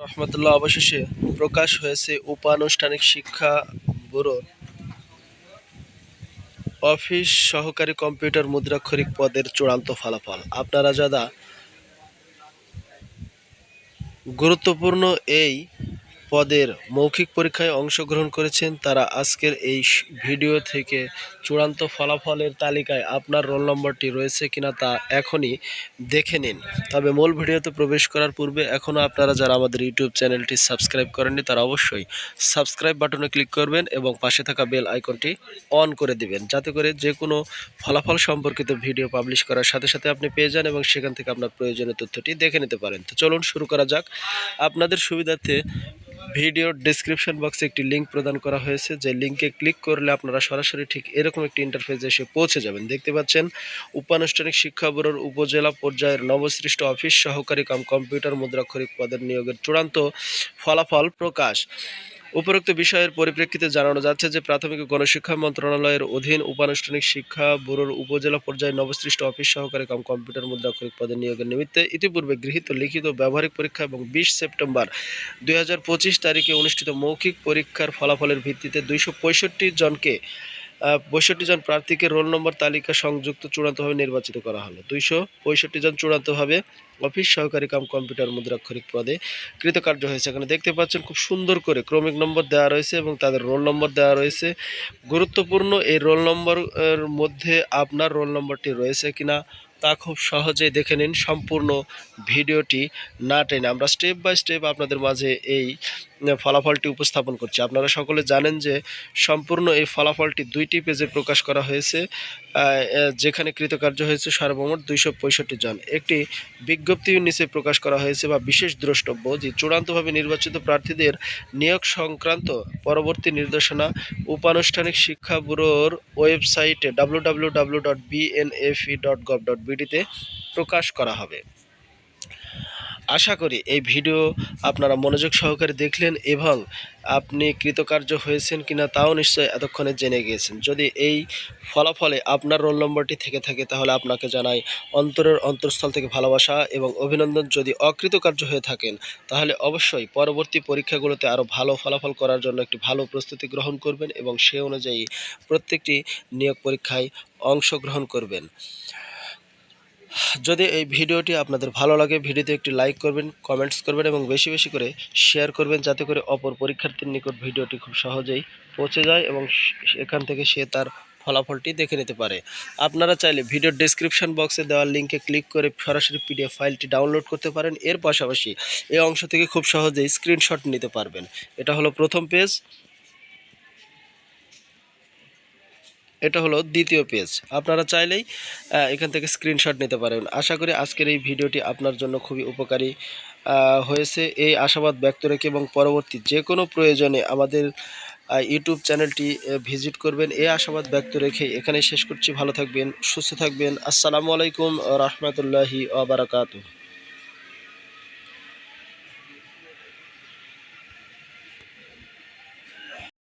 রহমতুল্লাহ, অবশেষে প্রকাশ হয়েছে উপানুষ্ঠানিক শিক্ষা ব্যুরোর। অফিস সহকারী কম্পিউটার মুদ্রাক্ষরিক পদের চূড়ান্ত ফলাফল। আপনারা যারা গুরুত্বপূর্ণ এই পদের মৌখিক পরীক্ষায় অংশগ্রহণ করেছেন তারা আজকের এই ভিডিও থেকে চূড়ান্ত ফলাফলের তালিকায় আপনার রোল নম্বরটি রয়েছে কিনা তা এখনই দেখে নিন। তবে মূল ভিডিওতে প্রবেশ করার পূর্বে এখনও আপনারা যারা আমাদের ইউটিউব চ্যানেলটি সাবস্ক্রাইব করেননি তারা অবশ্যই সাবস্ক্রাইব বাটনে ক্লিক করবেন এবং পাশে থাকা বেল আইকনটি অন করে দিবেন। যাতে করে যে কোনো ফলাফল সম্পর্কিত ভিডিও পাবলিশ করার সাথে সাথে আপনি পেয়ে যান এবং সেখান থেকে আপনার প্রয়োজনীয় তথ্যটি দেখে নিতে পারেন। তো চলুন শুরু করা যাক। আপনাদের সুবিধার্থে ভিডিওর ডিসক্রিপশন বক্সে একটি লিঙ্ক প্রদান করা হয়েছে। যে লিঙ্কে ক্লিক করলে আপনারা সরাসরি ঠিক এরকম একটি ইন্টারফেসে এসে পৌঁছে যাবেন। দেখতে পাচ্ছেন, উপানুষ্ঠানিক শিক্ষা ব্যুরোর উপজেলা পর্যায়ের নবসৃষ্ট অফিস সহকারী কাম কম্পিউটার মুদ্রাক্ষরিক পদের নিয়োগের চূড়ান্ত ফলাফল প্রকাশ। উপরোক্ত বিষয়ের পরিপ্রেক্ষিতে জানানো যাচ্ছে যে প্রাথমিক গণশিক্ষা মন্ত্রণালয়ের অধীন উপানুষ্ঠানিক শিক্ষা ব্যুরোর উপজেলা পর্যায়ে নবসৃষ্ট অফিস সহকারী কম কম্পিউটার মুদ্রাক্ষরিক পদে নিয়োগের নিমিত্তে ইতিপূর্বে গৃহীত লিখিত ব্যবহারিক পরীক্ষা এবং বিশ সেপ্টেম্বর দুই হাজার পঁচিশ তারিখে অনুষ্ঠিত মৌখিক পরীক্ষার ফলাফলের ভিত্তিতে দুইশো পঁয়ষট্টি জনকে পঁয়ষট্টি জন প্রার্থীকে রোল নম্বর তালিকা সংযুক্ত চূড়ান্তভাবে নির্বাচিত করা হলো। দুইশো পঁয়ষট্টি জন চূড়ান্তভাবে অফিস সহকারী কাম কম্পিউটার মুদ্রাক্ষরিক পদে কৃতকার্য হয়েছে। এখানে দেখতে পাচ্ছেন খুব সুন্দর করে ক্রমিক নম্বর দেওয়া রয়েছে এবং তাদের রোল নম্বর দেওয়া রয়েছে। গুরুত্বপূর্ণ এই রোল নম্বর, এর মধ্যে আপনার রোল নম্বরটি রয়েছে কিনা তা খুব সহজেই দেখে নিন। সম্পূর্ণ ভিডিওটি না টেনে আমরা স্টেপ বাই স্টেপ আপনাদের মাঝে এই ফলাফলটি উপস্থাপন করছি। আপনারা সকলে জানেন যে সম্পূর্ণ এই ফলাফলটি দুইটি পেজে প্রকাশ করা হয়েছে যেখানে কৃতকার্য হয়েছে সর্বমোট দুইশো পঁয়ষট্টি জন। একটি বিজ্ঞপ্তির নিচে প্রকাশ করা হয়েছে বা বিশেষ দ্রষ্টব্য যে চূড়ান্তভাবে নির্বাচিত প্রার্থীদের নিয়োগ সংক্রান্ত পরবর্তী নির্দেশনা উপানুষ্ঠানিক শিক্ষা ব্যুরোর ওয়েবসাইটে W dot BNFE dot gov dot বিডিতে প্রকাশ করা হবে। আশা করি এই ভিডিও আপনারা মনোযোগ সহকারে দেখলেন এবং আপনি কৃতকার্য হয়েছেন কিনা তাও নিশ্চয় এতক্ষণে জেনে গিয়েছেন। যদি এই ফলাফলে আপনার রোল নম্বরটি থেকে থাকে, তাহলে আপনাকে জানাই অন্তরের অন্তঃস্থল থেকে ভালোবাসা এবং অভিনন্দন। যদি অকৃতকার্য হয়ে থাকেন, তাহলে অবশ্যই পরবর্তী পরীক্ষাগুলোতে আরও ভালো ফলাফল করার জন্য একটি ভালো প্রস্তুতি গ্রহণ করবেন এবং সে অনুযায়ী প্রত্যেকটি নিয়োগ পরীক্ষায় অংশগ্রহণ করবেন। যদি এই ভিডিওটি আপনাদের ভালো লাগে, ভিডিওতে একটি লাইক করবেন কমেন্টস করবেন এবং বেশি বেশি করে শেয়ার করবেন যাতে করে অপর পরীক্ষার্থীর নিকট ভিডিওটি খুব সহজেই পৌঁছে যায় এবং এখান থেকে সে তার ফলাফলটি দেখে নিতে পারে। আপনারা চাইলে ভিডিওর ডেসক্রিপশন বক্সে দেওয়া লিঙ্কে ক্লিক করে সরাসরি পিডিএফ ফাইলটি ডাউনলোড করতে পারেন। এর পাশাপাশি এই অংশ থেকে খুব সহজেই স্ক্রিনশট নিতে পারবেন। এটা হলো প্রথম পেজ এটা হলো দ্বিতীয় পেজ আপনারা চাইলেই এখান থেকে স্ক্রিনশট নিতে পারেন। আশা করি আজকের এই ভিডিওটি আপনার জন্য খুবই উপকারী হয়েছে। এই আশাবাদ ব্যক্ত রেখে এবং পরবর্তী যে কোনো প্রয়োজনে আমাদের ইউটিউব চ্যানেলটি ভিজিট করবেন। এই আশাবাদ ব্যক্ত রেখে এখানে শেষ করছি। ভালো থাকবেন, সুস্থ থাকবেন। আসসালামু আলাইকুম, রহমতুল্লাহি আবরাকাতু